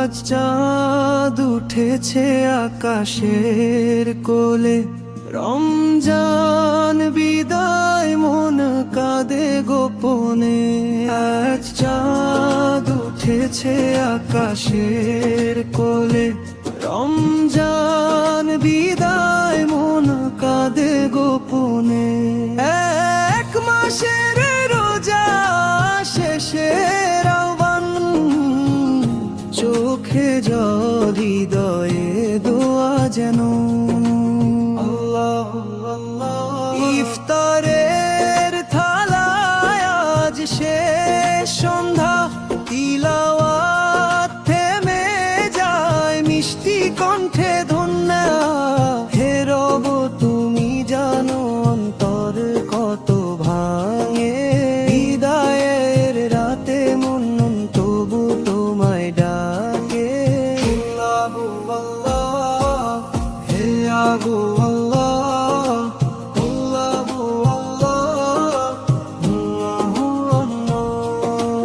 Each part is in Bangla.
আজ চাঁদ উঠেছে আকাশের কোলে, রমজান বিদায় মন কাঁদে গোপনে। আজ চাঁদ উঠেছে আকাশের কোলে, রমজান বিদায় মন কাঁদে গোপনে। এক মাসের রোজা শেষে আহ্বান চোখে জল হৃদয়ে দোয়া যেন।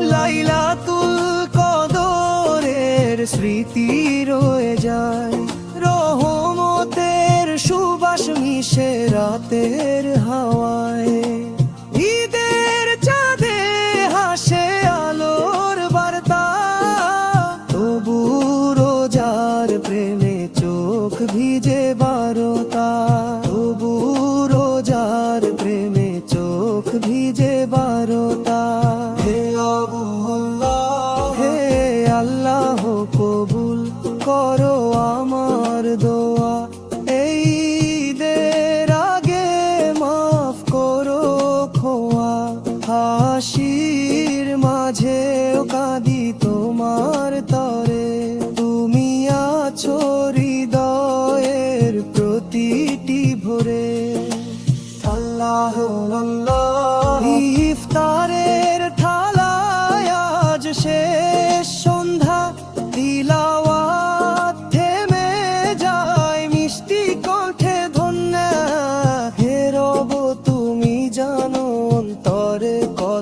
লাইলাতুল কদরের স্মৃতি রয়ে যায়। রহমতের সুবাস মিশে রাতের হাওয়ায়। চাঁদে হাসে আলোর বার্তা। প্রেমে চোখ ভিজে বারতা। প্রেমে চোখ ভিজে বারতা। করো আমার দোয়া। এই দের আগে মাফ করো খোয়া। হাসির মাঝেও কাঁদি তোমার তরে। তুমি আছো হৃদয়ের প্রতিটি ভোরে। আল্লাহ আল্লাহ ইফতারের থালায় আজ সে অন্তরে কর